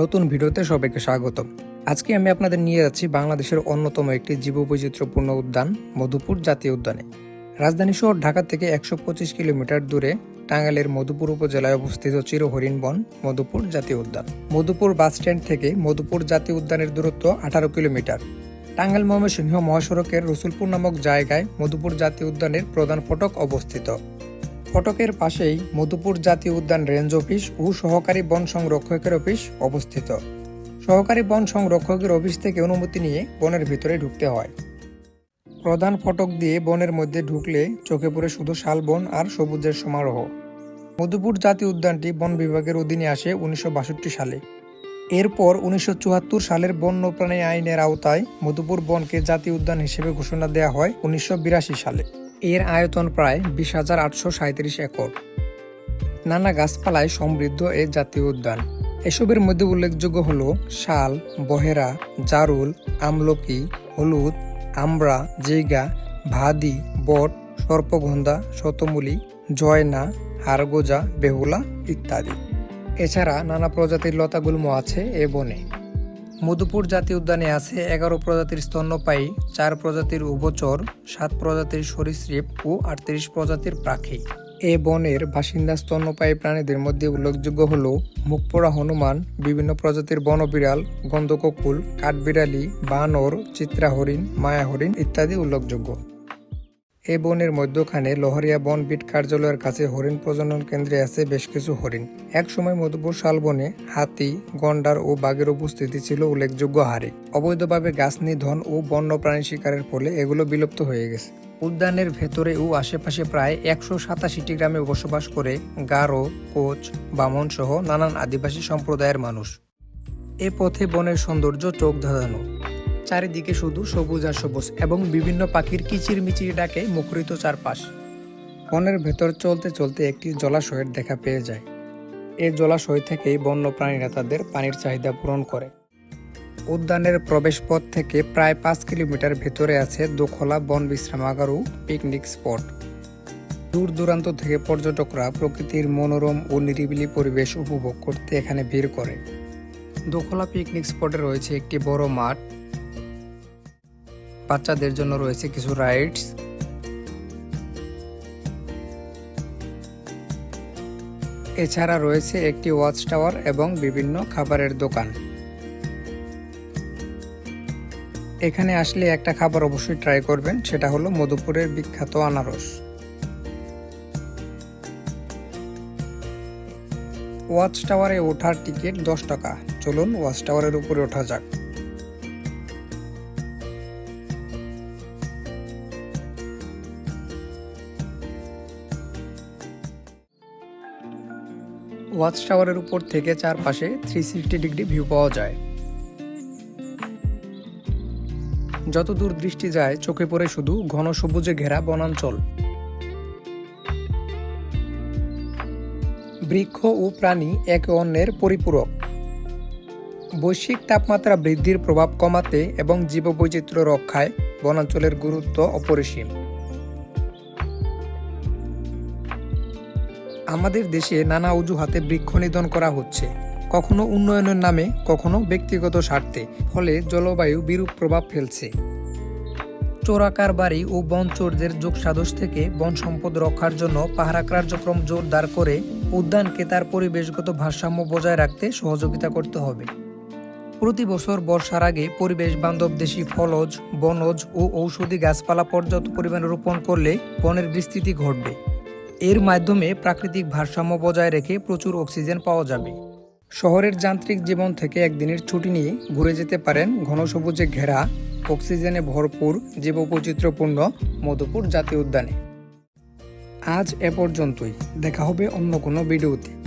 নতুন ভিডিওতে সবাইকে স্বাগত আজকে আমি আপনাদের নিয়ে যাচ্ছি বাংলাদেশের অন্যতম একটি জীববৈচিত্র্যপূর্ণ উদ্যান, মধুপুর জাতীয় উদ্যানে। রাজধানী শহর ঢাকা থেকে একশো পঁচিশ কিলোমিটার দূরে টাঙ্গাইলের মধুপুর উপজেলায় অবস্থিত চির হরিণ বন, মধুপুর জাতীয় উদ্যান। মধুপুর বাস স্ট্যান্ড থেকে মধুপুর জাতীয় উদ্যানের দূরত্ব আঠারো কিলোমিটার। টাঙ্গাইল ময়মনসিংহ মহাসড়কের রসুলপুর নামক জায়গায় মধুপুর জাতীয় উদ্যানের প্রধান ফটক অবস্থিত। ফটকের পাশেই মধুপুর জাতীয় উদ্যান রেঞ্জ অফিস ও সহকারী বন সংরক্ষকের অফিস অবস্থিত। সহকারী বন সংরক্ষকের অফিস থেকে অনুমতি নিয়ে বনের ভিতরে ঢুকতে হয়। প্রধান ফটক দিয়ে বনের মধ্যে ঢুকলে চোখে পড়ে শুধু শালবন আর সবুজের সমারোহ। মধুপুর জাতীয় উদ্যানটি বন বিভাগের অধীনে আসে উনিশশো বাষট্টি সালে। এরপর উনিশশো চুয়াত্তর সালের বন্যপ্রাণী আইনের আওতায় মধুপুর বনকে জাতীয় উদ্যান হিসেবে ঘোষণা দেওয়া হয় উনিশশো বিরাশি সালে। এর আয়তন প্রায় বিশ হাজার আটশো সাঁত্রিশ একর। নানা গাছপালায় সমৃদ্ধ এ জাতীয় উদ্যান। এসবের মধ্যে উল্লেখযোগ্য হল শাল, বহেরা, জারুল, আমলকি, হলুদ আমড়া জেগা, ভাদি, বট, সর্পগন্ধা, শতমূলি, জয়না, হারগোজা, বেহুলা ইত্যাদি। এছাড়া নানা প্রজাতির লতাগুল্ম আছে এ বনে। মধুপুর জাতীয় উদ্যানে আছে এগারো প্রজাতির স্তন্যপায়ী, চার প্রজাতির উভচর, সাত প্রজাতির সরীসৃপ ও আটত্রিশ প্রজাতির পাখি। এ বনের বাসিন্দা স্তন্যপায়ী প্রাণীদের মধ্যে উল্লেখযোগ্য হল মুখপোড়া হনুমান, বিভিন্ন প্রজাতির বনবিড়াল, গন্ধককুল, কাঠবিড়ালি, বানর, চিত্রা হরিণ, মায়া হরিণ ইত্যাদি উল্লেখযোগ্য। এ বনের মধ্যখানে লহরিয়া বন বিট কার্যালয়ের কাছে হরিণ প্রজনন কেন্দ্রে আছে বেশ কিছু হরিণ। এক সময় মধুপুর শালবনে হাতি, গন্ডার ও বাঘের উপস্থিতি ছিল উল্লেখযোগ্য হারে। অবৈধভাবে গাছ নিধন ও বন্যপ্রাণী শিকারের ফলে এগুলো বিলুপ্ত হয়ে গেছে। উদ্যানের ভেতরে ও আশেপাশে প্রায় একশো সাতাশিটি গ্রামে বসবাস করে গারো, কোচ বামন সহ নানান আদিবাসী সম্প্রদায়ের মানুষ। এ পথে বনের সৌন্দর্য চোখ ধাঁধানো। চারিদিকে শুধু সবুজ আর সবুজ এবং বিভিন্ন পাখির কিচির মিচির ডাকে মুখরিত চারপাশ। বনের ভেতর চলতে চলতে একটি জলাশয়ের দেখা পেয়ে যায়। এই জলাশয় থেকেই বন্য প্রাণীরা তাদের পানির চাহিদা পূরণ করে। উদ্যানের প্রবেশপথ থেকে প্রায় পাঁচ কিলোমিটার ভেতরে আছে দোখলা বন বিশ্রামাগার ও পিকনিক স্পট। দূর দূরান্ত থেকে পর্যটকরা প্রকৃতির মনোরম ও নিরিবিলি পরিবেশ উপভোগ করতে এখানে ভিড় করে। দোখলা পিকনিক স্পটে রয়েছে একটি বড় মাঠ বাচ্চাদের জন্য রয়েছে কিছু রাইডস এছাড়া রয়েছে একটি ওয়াচ টাওয়ার এবং বিভিন্ন খাবারের দোকান। এখানে আসলে একটা খাবার অবশ্যই ট্রাই করবেন, সেটা হলো মধুপুরের বিখ্যাত আনারস। ওয়াচ টাওয়ারে ওঠার টিকিট দশ টাকা। চলুন ওয়াচ টাওয়ারের উপরে ওঠা যাক। ওয়াচ টাওয়ারের উপর থেকে চারপাশে থ্রি সিক্সটি ডিগ্রি ভিউ পাওয়া যায়। যত দূর দৃষ্টি যায়, চোখে পড়ে শুধু ঘন সবুজে ঘেরা বনাঞ্চল। বৃক্ষ ও প্রাণী একে অন্যের পরিপূরক। বৈশ্বিক তাপমাত্রা বৃদ্ধির প্রভাব কমাতে এবং জীববৈচিত্র্য রক্ষায় বনাঞ্চলের গুরুত্ব অপরিসীম। আমাদের দেশে নানা অজুহাতে বৃক্ষ নিধন করা হচ্ছে। কখনো উন্নয়নের নামে, কখনো ব্যক্তিগত স্বার্থে, ফলে জলবায়ু বিরূপ প্রভাব ফেলছে। চোরাকার বাড়ি ও বনচোরদের যোগ সাদস থেকে বন সম্পদ রক্ষার জন্য পাহারা কার্যক্রম জোরদার করে উদ্যানকে তার পরিবেশগত ভারসাম্য বজায় রাখতে সহযোগিতা করতে হবে। প্রতি বছর বর্ষার আগে পরিবেশ বান্ধব দেশি ফলজ, বনজ ও ঔষধি গাছপালা পর্যাপ্ত পরিমাণে রোপণ করলে বনের বিস্তৃতি ঘটবে। এর মাধ্যমে প্রাকৃতিক ভারসাম্য বজায় রেখে প্রচুর অক্সিজেন পাওয়া যাবে। শহরের যান্ত্রিক জীবন থেকে একদিনের ছুটি নিয়ে ঘুরে যেতে পারেন ঘন সবুজে ঘেরা, অক্সিজেনে ভরপুর, জীববৈচিত্র্যপূর্ণ মধুপুর জাতীয় উদ্যানে। আজ এ পর্যন্তই। দেখা হবে অন্য কোনো ভিডিওতে।